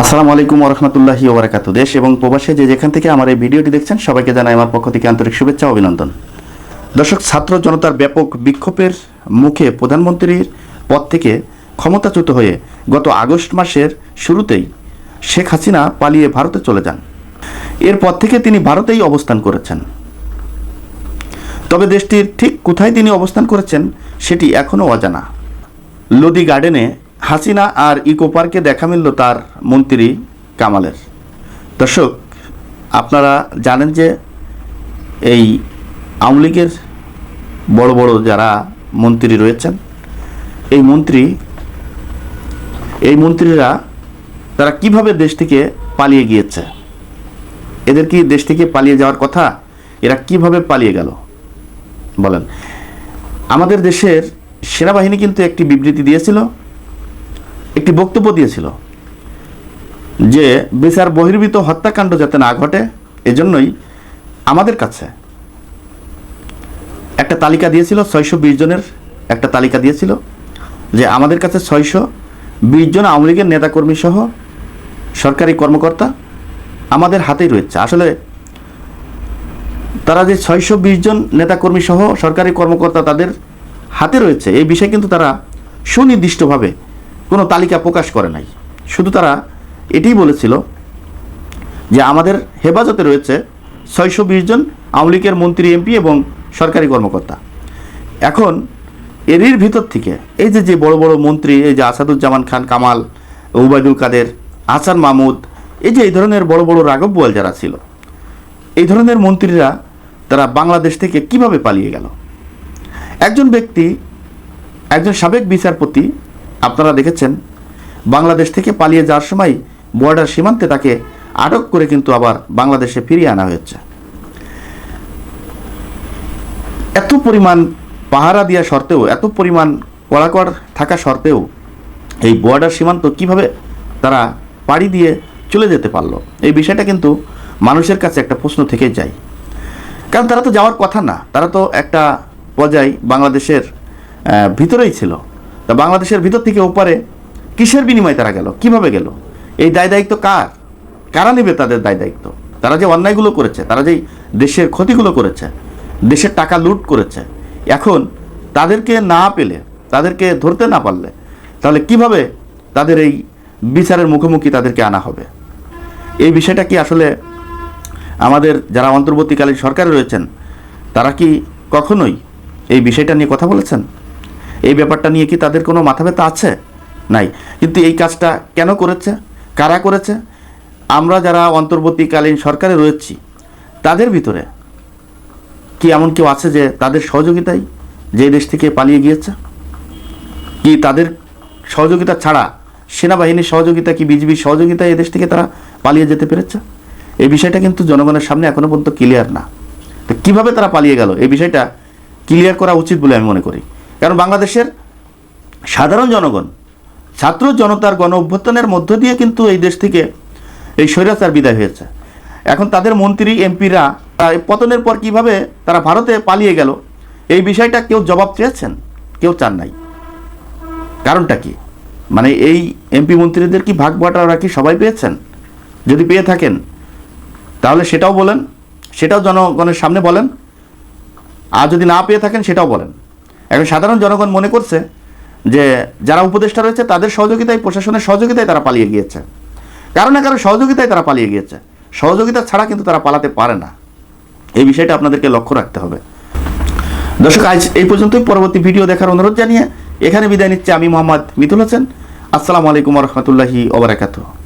আসসালামু আলাইকুম রহমতুল্লাহি ওবরাকাতু দেশ এবং প্রবাসে যে যেখান থেকে আমার এই ভিডিওটি দেখছেন, সবাইকে জানাই আমার পক্ষ থেকে আন্তরিক শুভেচ্ছা অভিনন্দন। দর্শক, ছাত্র জনতার ব্যাপক বিক্ষোভের মুখে প্রধানমন্ত্রীর পদ থেকে ক্ষমতাচ্যুত হয়ে গত আগস্ট মাসের শুরুতেই শেখ হাসিনা পালিয়ে ভারতে চলে যান। এরপর থেকে তিনি ভারতেই অবস্থান করেছেন। তবে দেশটির ঠিক কোথায় তিনি অবস্থান করেছেন, সেটি এখনও অজানা। লোদি গার্ডেনে হাসিনা আর ইকো পার্কে দেখা মিলল তার মন্ত্রী কামালের। দর্শক, আপনারা জানেন যে এই আওয়ামী লীগের বড় বড় যারা মন্ত্রী রয়েছেন, এই মন্ত্রী, এই মন্ত্রীরা তারা কীভাবে দেশ থেকে পালিয়ে গিয়েছে? এদের কি দেশ থেকে পালিয়ে যাওয়ার কথা? এরা কীভাবে পালিয়ে গেল? বলেন। আমাদের দেশের সেনাবাহিনী কিন্তু একটি বিবৃতি দিয়েছিল একটি বক্তব্য দিয়েছিল যে, বিচার বহির্ভূত হত্যাকাণ্ড যাতে না ঘটে, এজন্যই আমাদের কাছে একটা তালিকা দিয়েছিল, ছয়শো বিশ জনের একটা তালিকা দিয়েছিল যে, আমাদের কাছে ছয়শো বিশ জন আওয়ামী লীগের নেতাকর্মী সহ সরকারি কর্মকর্তা আমাদের হাতেই রয়েছে। আসলে তারা যে ছয়শো বিশ জন নেতাকর্মী সহ সরকারি কর্মকর্তা তাদের হাতে রয়েছে, এই বিষয়ে কিন্তু তারা সুনির্দিষ্টভাবে কোনো তালিকা প্রকাশ করে নাই। শুধু তারা এটাই বলেছিল যে আমাদের হেফাজতে রয়েছে ছয়শো বিশ জন আওয়ামী লীগের মন্ত্রী, এমপি এবং সরকারি কর্মকর্তা। এখন এরই ভিতর থেকে এই যে যে বড় বড় মন্ত্রী, এই যে আসাদুজ্জামান খান কামাল, উবায়দুল কাদের আসান মাহমুদ, এই যে এই ধরনের বড় বড় রাঘব বোয়াল যারা ছিল, এই ধরনের মন্ত্রীরা তারা বাংলাদেশ থেকে কীভাবে পালিয়ে গেল? একজন ব্যক্তি, একজন সাবেক বিচারপতি আপনারা দেখেছেন, বাংলাদেশ থেকে পালিয়ে যাওয়ার সময় বর্ডার সীমান্তে তাকে আটক করে কিন্তু আবার বাংলাদেশে ফিরিয়ে আনা হয়েছে। এত পরিমাণ পাহারা দেওয়া সত্ত্বেও, এত পরিমাণ কড়াকড় থাকা সত্ত্বেও এই বর্ডার সীমান্ত কীভাবে তারা পাড়ি দিয়ে চলে যেতে পারল, এই বিষয়টা কিন্তু মানুষের কাছে একটা প্রশ্ন থেকে যায়। কারণ তারা তো যাওয়ার কথা না, তারা তো একটা পর্যায়ে বাংলাদেশের ভিতরেই ছিল। তা বাংলাদেশের ভিতর থেকে ওপারে কিসের বিনিময়ে তারা গেল? কীভাবে গেল? এই দায় দায়িত্ব কার? কারা নেবে তাদের দায় দায়িত্ব? তারা যে অন্যায়গুলো করেছে, তারা যে দেশের ক্ষতিগুলো করেছে, দেশের টাকা লুট করেছে, এখন তাদেরকে না পেলে, তাদেরকে ধরতে না পারলে, তাহলে কীভাবে তাদের এই বিচারের মুখোমুখি তাদেরকে আনা হবে? এই বিষয়টা কি আসলে আমাদের যারা অন্তর্বর্তীকালীন সরকারে রয়েছেন, তারা কি কখনোই এই বিষয়টা নিয়ে কথা বলেছেন? এই ব্যাপারটা নিয়ে কি তাদের কোনো মাথা ব্যথা আছে? নাই। কিন্তু এই কাজটা কেন করেছে? কারা করেছে? আমরা যারা অন্তর্বর্তীকালীন সরকারে রয়েছি, তাদের ভিতরে কি এমন কেউ আছে যে তাদের সহযোগিতায় যে দেশ থেকে পালিয়ে গিয়েছে? কি তাদের সহযোগিতা ছাড়া সেনাবাহিনীর সহযোগিতা কি বিজিবির সহযোগিতা এই দেশ থেকে তারা পালিয়ে যেতে পেরেছে? এই বিষয়টা কিন্তু জনগণের সামনে এখনও পর্যন্ত ক্লিয়ার না। তো কীভাবে তারা পালিয়ে গেল? এই বিষয়টা ক্লিয়ার করা উচিত বলে আমি মনে করি। কারণ বাংলাদেশের সাধারণ জনগণ, ছাত্র জনতার গণ অভ্যুত্থানের মধ্য দিয়ে কিন্তু এই দেশ থেকে এই স্বৈরাচার বিদায় হয়েছে। এখন তাদের মন্ত্রী, এমপিরা পতনের পর কীভাবে তারা ভারতে পালিয়ে গেল, এই বিষয়টা কেউ জবাব চেয়েছেন? কেউ চান নাই। কারণটা কি? মানে এই এমপি মন্ত্রীদের কি ভাগ বাটারা কি সবাই পেয়েছেন? যদি পেয়ে থাকেন, তাহলে সেটাও বলেন, সেটাও জনগণের সামনে বলেন, আর যদি না পেয়ে থাকেন, সেটাও বলেন। এখন সাধারণ জনগণ মনে করছে যে যারা উপদেষ্টা রয়েছে, তাদের সহযোগিতায়, প্রশাসনের সহযোগিতায় তারা পালিয়ে গিয়েছে। কারও না কারও সহযোগিতায় তারা পালিয়ে গিয়েছে। সহযোগিতা ছাড়া কিন্তু তারা পালাতে পারে না। এই বিষয়টা আপনাদেরকে লক্ষ্য রাখতে হবে। দর্শক, আজ এই পর্যন্তই। পরবর্তী ভিডিও দেখার অনুরোধ জানিয়ে এখানে বিদায় নিচ্ছে আমি মোহাম্মদ মিথুল হোসেন। আসসালামু আলাইকুম রহমতুল্লাহি ওবরাকাতুহ